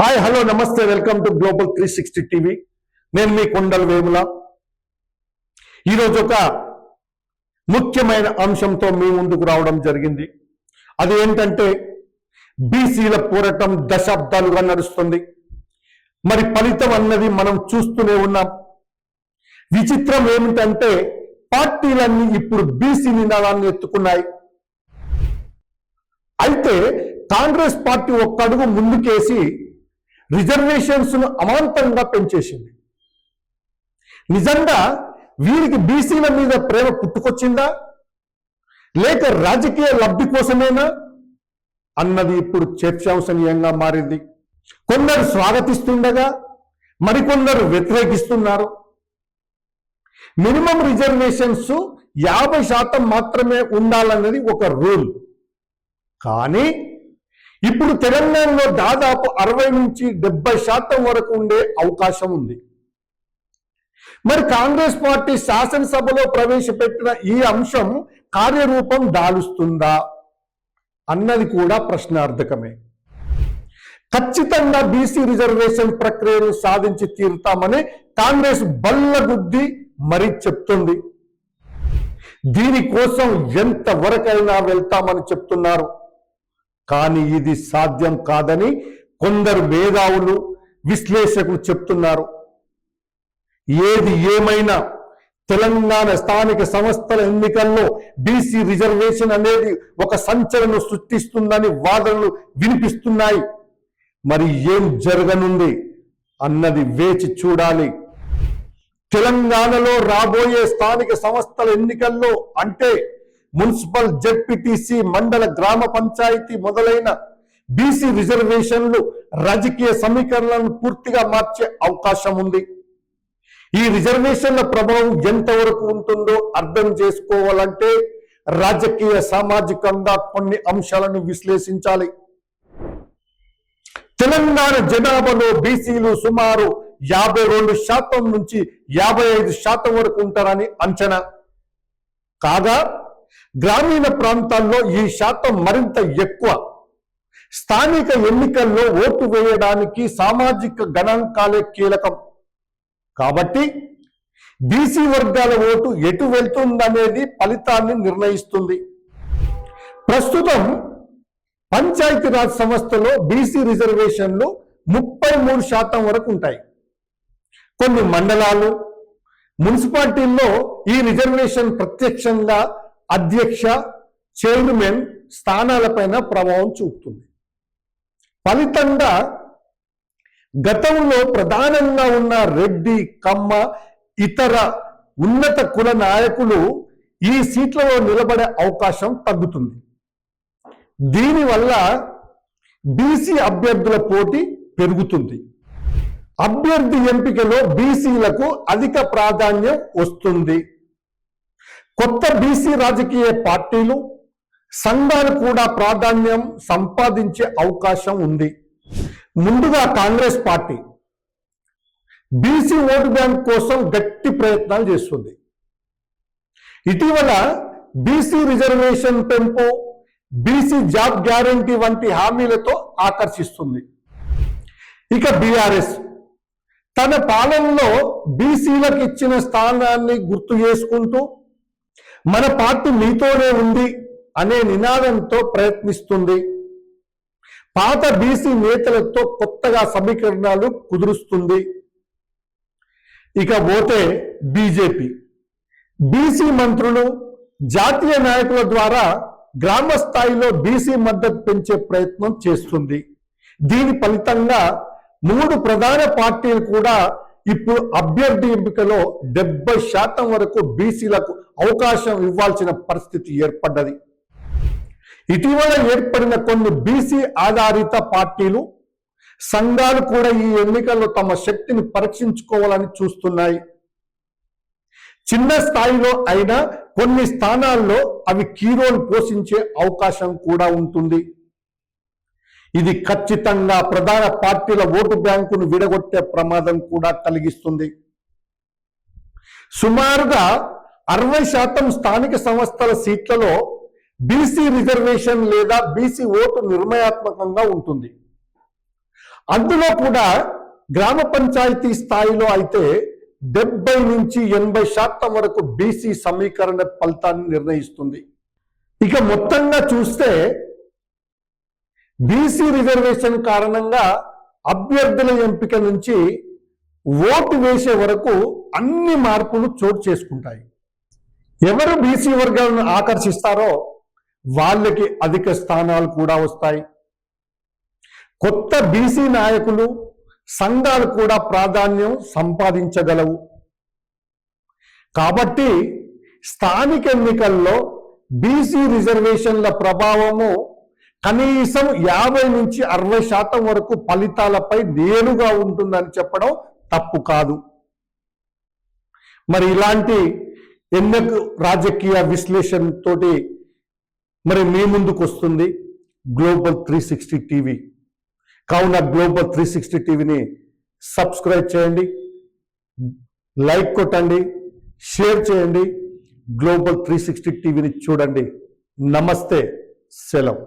Hi hello నమస్తే welcome to global three sixty TV నేను మీ కొండల వేముల. ఈరోజు ఒక ముఖ్యమైన అంశంతో మీ ముందుకు రావడం జరిగింది. అది ఏంటంటే బీసీల పోరాటం దశాబ్దాలుగా నడుస్తుంది. మరి ఫలితం అన్నది మనం చూస్తూనే ఉన్నాం. విచిత్రం ఏమిటంటే పార్టీలన్నీ ఇప్పుడు బీసీ నినాదాన్ని ఎత్తుకున్నాయి. అయితే కాంగ్రెస్ పార్టీ ఒక్క అడుగు ముందుకేసి రిజర్వేషన్స్ను అమాంతంగా పెంచేసింది. నిజంగా వీరికి బీసీల మీద ప్రేమ పుట్టుకొచ్చిందా? లేక రాజకీయ లబ్ధి కోసమేనా? అన్నది ఇప్పుడు చర్చాంశనీయంగా మారింది. కొందరు స్వాగతిస్తుండగా మరికొందరు వ్యతిరేకిస్తున్నారు. మినిమం రిజర్వేషన్స్ యాభై శాతం మాత్రమే ఉండాలన్నది ఒక రూల్. కానీ ఇప్పుడు తెలంగాణలో దాదాపు అరవై నుంచి డెబ్బై శాతం వరకు ఉండే అవకాశం ఉంది. మరి కాంగ్రెస్ పార్టీ శాసనసభలో ప్రవేశపెట్టిన ఈ అంశం కార్యరూపం దాలుస్తుందా అన్నది కూడా ప్రశ్నార్థకమే. ఖచ్చితంగా బీసీ రిజర్వేషన్ ప్రక్రియను సాధించి తీరుతామని కాంగ్రెస్ బల్లగుద్ది మరీ చెప్తుంది. దీనికోసం ఎంతవరకైనా వెళ్తామని చెప్తున్నారు. కానీ ఇది సాధ్యం కాదని కొందరు మేధావులు విశ్లేషకులు చెప్తున్నారు. ఏది ఏమైనా తెలంగాణ స్థానిక సంస్థల ఎన్నికల్లో బీసీ రిజర్వేషన్ అనేది ఒక సంచలనం సృష్టిస్తుందని వాదనలు వినిపిస్తున్నాయి. మరి ఏం జరగనుంది అన్నది వేచి చూడాలి. తెలంగాణలో రాబోయే స్థానిక సంస్థల ఎన్నికల్లో అంటే మున్సిపల్ జెడ్పీటీసీ మండల గ్రామ పంచాయతీ మొదలైన బీసీ రిజర్వేషన్లు రాజకీయ సమీకరణలను పూర్తిగా మార్చే అవకాశం ఉంది. ఈ రిజర్వేషన్ల ప్రభావం ఎంతవరకు ఉంటుందో అర్థం చేసుకోవాలంటే రాజకీయ సామాజికంగా కొన్ని అంశాలను విశ్లేషించాలి. తెలంగాణ జనాభాలో బీసీలు సుమారు యాభై రెండు శాతం నుంచి యాభై ఐదు శాతం వరకు ఉంటారని అంచనా. కాగా గ్రామీణ ప్రాంతాల్లో ఈ శాతం మరింత ఎక్కువ. స్థానిక ఎన్నికల్లో ఓటు వేయడానికి సామాజిక గణాంకాలే కీలకం. కాబట్టి బీసీ వర్గాల ఓటు ఎటు వెళ్తుందనేది ఫలితాన్ని నిర్ణయిస్తుంది. ప్రస్తుతం పంచాయతీరాజ్ సంస్థలో బీసీ రిజర్వేషన్లు ముప్పై మూడు శాతం వరకు ఉంటాయి. కొన్ని మండలాలు మున్సిపాలిటీల్లో ఈ రిజర్వేషన్ ప్రత్యక్షంగా అధ్యక్ష చైర్మన్ స్థానాలపైన ప్రభావం చూపుతుంది. ఫలితంగా గతంలో ప్రధానంగా ఉన్న రెడ్డి కమ్మ ఇతర ఉన్నత కుల నాయకులు ఈ సీట్లలో నిలబడే అవకాశం తగ్గుతుంది. దీనివల్ల బీసీ అభ్యర్థుల పోటీ పెరుగుతుంది. అభ్యర్థి ఎంపికలో బీసీలకు అధిక ప్రాధాన్యం వస్తుంది. కొత్త బీసీ రాజకీయ పార్టీలు సంఘాలు కూడా ప్రాధాన్యం సంపాదించే అవకాశం ఉంది. ముందుగా Congress party BC vote bank కోసం గట్టి ప్రయత్నాలు చేస్తుంది. ఇటీవల బీసీ రిజర్వేషన్ పెంపు బీసీ జాబ్ గ్యారంటీ వంటి హామీలతో ఆకర్షిస్తుంది. ఇక బీఆర్ఎస్ తన పాలనలో బీసీలకు ఇచ్చిన స్థానాన్ని గుర్తు చేసుకుంటూ మన పార్టీ మీతోనే ఉంది అనే నినాదంతో ప్రయత్నిస్తుంది. పాత బీసీ నేతలతో కొత్తగా సమీకరణాలు కుదురుస్తుంది. ఇక పోతే బీజేపీ. బీసీ మంత్రులు జాతీయ నాయకుల ద్వారా గ్రామ స్థాయిలో బీసీ మద్దతు పెంచే ప్రయత్నం చేస్తుంది. దీని ఫలితంగా మూడు ప్రధాన పార్టీలు కూడా ఇప్పుడు అభ్యర్థి ఎంపికలో డెబ్బై శాతం వరకు బీసీలకు అవకాశం ఇవ్వాల్సిన పరిస్థితి ఏర్పడ్డది. ఇటీవల ఏర్పడిన కొన్ని బీసీ ఆధారిత పార్టీలు సంఘాలు కూడా ఈ ఎన్నికల్లో తమ శక్తిని పరీక్షించుకోవాలని చూస్తున్నాయి. చిన్న స్థాయిలో అయినా కొన్ని స్థానాల్లో అవి కీరోలు పోషించే అవకాశం కూడా ఉంటుంది. ఇది ఖచ్చితంగా ప్రధాన పార్టీల ఓటు బ్యాంకును విడగొట్టే ప్రమాదం కూడా కలిగిస్తుంది. సుమారుగా అరవై శాతం స్థానిక సంస్థల సీట్లలో బీసీ రిజర్వేషన్ లేదా బీసీ ఓటు నిర్ణయాత్మకంగా ఉంటుంది. అందులో కూడా గ్రామ పంచాయతీ స్థాయిలో అయితే డెబ్బై నుంచి ఎనభై శాతం వరకు బీసీ సమీకరణ ఫలితాన్ని నిర్ణయిస్తుంది. ఇక మొత్తంగా చూస్తే బీసీ రిజర్వేషన్ కారణంగా అభ్యర్థుల ఎంపిక నుంచి ఓటు వేసే వరకు అన్ని మార్పులు చోటు చేసుకుంటాయి. ఎవరు బీసీ వర్గాలను ఆకర్షిస్తారో వాళ్ళకి అధిక స్థానాలు కూడా వస్తాయి. కొత్త బీసీ నాయకులు సంఘాలు కూడా ప్రాధాన్యం సంపాదించగలవు. కాబట్టి స్థానిక ఎన్నికల్లో బీసీ రిజర్వేషన్ల ప్రభావము కనీసం యాభై నుంచి అరవై శాతం వరకు ఫలితాలపై నేరుగా ఉంటుందని చెప్పడం తప్పు కాదు. మరి ఇలాంటి ఎన్నకు రాజకీయ విశ్లేషణ తోటి మరి మీ ముందుకు వస్తుంది గ్లోబల్ త్రీ సిక్స్టీ టీవీ. కావున గ్లోబల్ త్రీ సిక్స్టీ టీవీని సబ్స్క్రైబ్ చేయండి లైక్ కొట్టండి షేర్ చేయండి గ్లోబల్ త్రీ సిక్స్టీ టీవీని చూడండి. నమస్తే సెలవు.